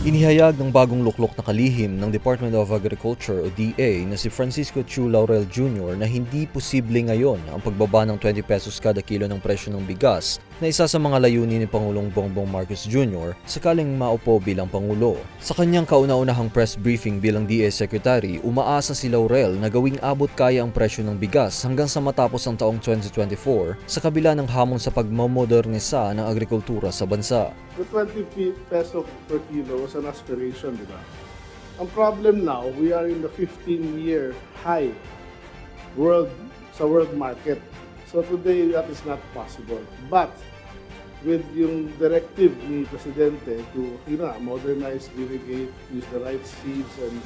Inihayag ng bagong luklok na kalihim ng Department of Agriculture o DA na si Francisco Chu Laurel Jr. na hindi posible ngayon ang pagbaba ng 20 pesos kada kilo ng presyo ng bigas na isa sa mga layunin ni Pangulong Bongbong Marcos Jr. sakaling maupo bilang Pangulo. Sa kanyang kauna-unahang press briefing bilang DA Secretary, umaasa si Laurel na gawing abot kaya ang presyo ng bigas hanggang sa matapos ang taong 2024 sa kabila ng hamon sa pagmamodernisa ng agrikultura sa bansa. The 20 pe- peso per kilo was an aspiration, di ba? Ang problem now, we are in the 15-year high world sa world market. So today, that is not possible. But with yung directive ni Presidente to you know, modernize, irrigate, use the right seeds and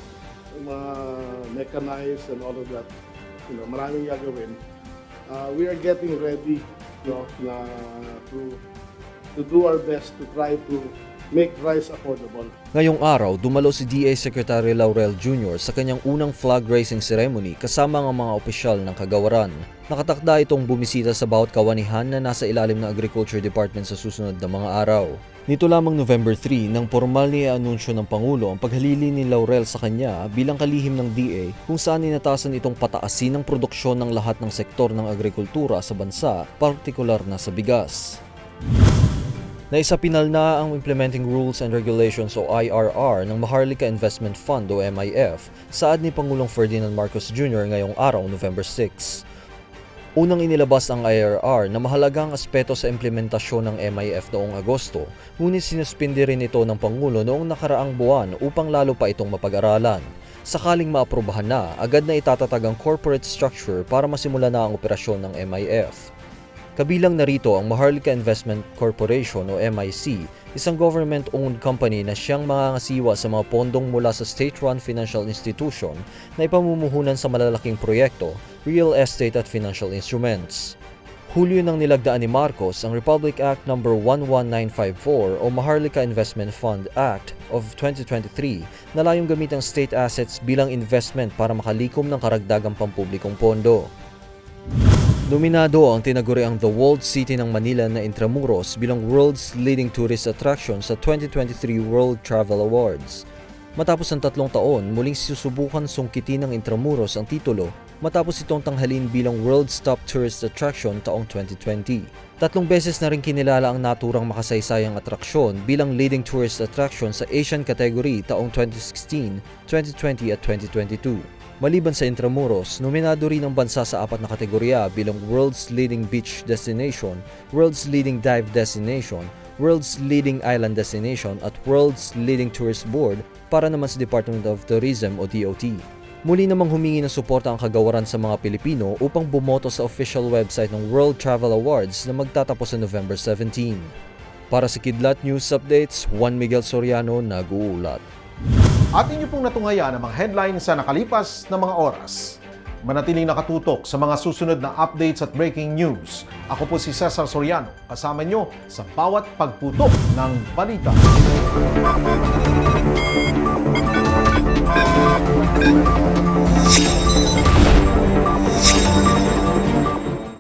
uh, mechanize and all of that, you know, maraming gagawin. Uh, we are getting ready no, na to to do our best to try to make rice affordable. Ngayong araw, dumalo si DA Secretary Laurel Jr. sa kanyang unang flag raising ceremony kasama ang mga opisyal ng kagawaran. Nakatakda itong bumisita sa bawat kawanihan na nasa ilalim ng Agriculture Department sa susunod na mga araw. Nito lamang November 3 nang formal niya anunsyo ng Pangulo ang paghalili ni Laurel sa kanya bilang kalihim ng DA kung saan inatasan itong pataasin ang produksyon ng lahat ng sektor ng agrikultura sa bansa, partikular na sa bigas. Naisapinal na ang Implementing Rules and Regulations o IRR ng Maharlika Investment Fund o MIF saad ni Pangulong Ferdinand Marcos Jr. ngayong araw, November 6. Unang inilabas ang IRR na mahalagang aspeto sa implementasyon ng MIF noong Agosto, ngunit sinuspindi rin ito ng Pangulo noong nakaraang buwan upang lalo pa itong mapag-aralan. Sakaling maaprubahan na, agad na itatatag ang corporate structure para masimula na ang operasyon ng MIF. Kabilang narito ang Maharlika Investment Corporation o MIC, isang government-owned company na siyang mangangasiwa sa mga pondong mula sa state-run financial institution na ipamumuhunan sa malalaking proyekto, real estate at financial instruments. Hulyo nang nilagdaan ni Marcos ang Republic Act No. 11954 o Maharlika Investment Fund Act of 2023 na layong gamit ang state assets bilang investment para makalikom ng karagdagang pampublikong pondo. Nominado ang tinaguriang The Walled City ng Manila na Intramuros bilang World's Leading Tourist Attraction sa 2023 World Travel Awards. Matapos ang tatlong taon, muling susubukan sungkitin ng Intramuros ang titulo matapos itong tanghalin bilang World's Top Tourist Attraction taong 2020. Tatlong beses na rin kinilala ang naturang makasaysayang atraksyon bilang Leading Tourist Attraction sa Asian category taong 2016, 2020 at 2022. Maliban sa Intramuros, nominado rin ang bansa sa apat na kategorya bilang World's Leading Beach Destination, World's Leading Dive Destination, World's Leading Island Destination at World's Leading Tourist Board para naman sa Department of Tourism o DOT. Muli namang humingi ng suporta ang kagawaran sa mga Pilipino upang bumoto sa official website ng World Travel Awards na magtatapos sa November 17. Para sa Kidlat News Updates, Juan Miguel Soriano nag-uulat. At inyo pong natungayan ang mga headlines sa nakalipas na mga oras. Manatiling nakatutok sa mga susunod na updates at breaking news. Ako po si Cesar Soriano, kasama nyo sa bawat pagputok ng balita.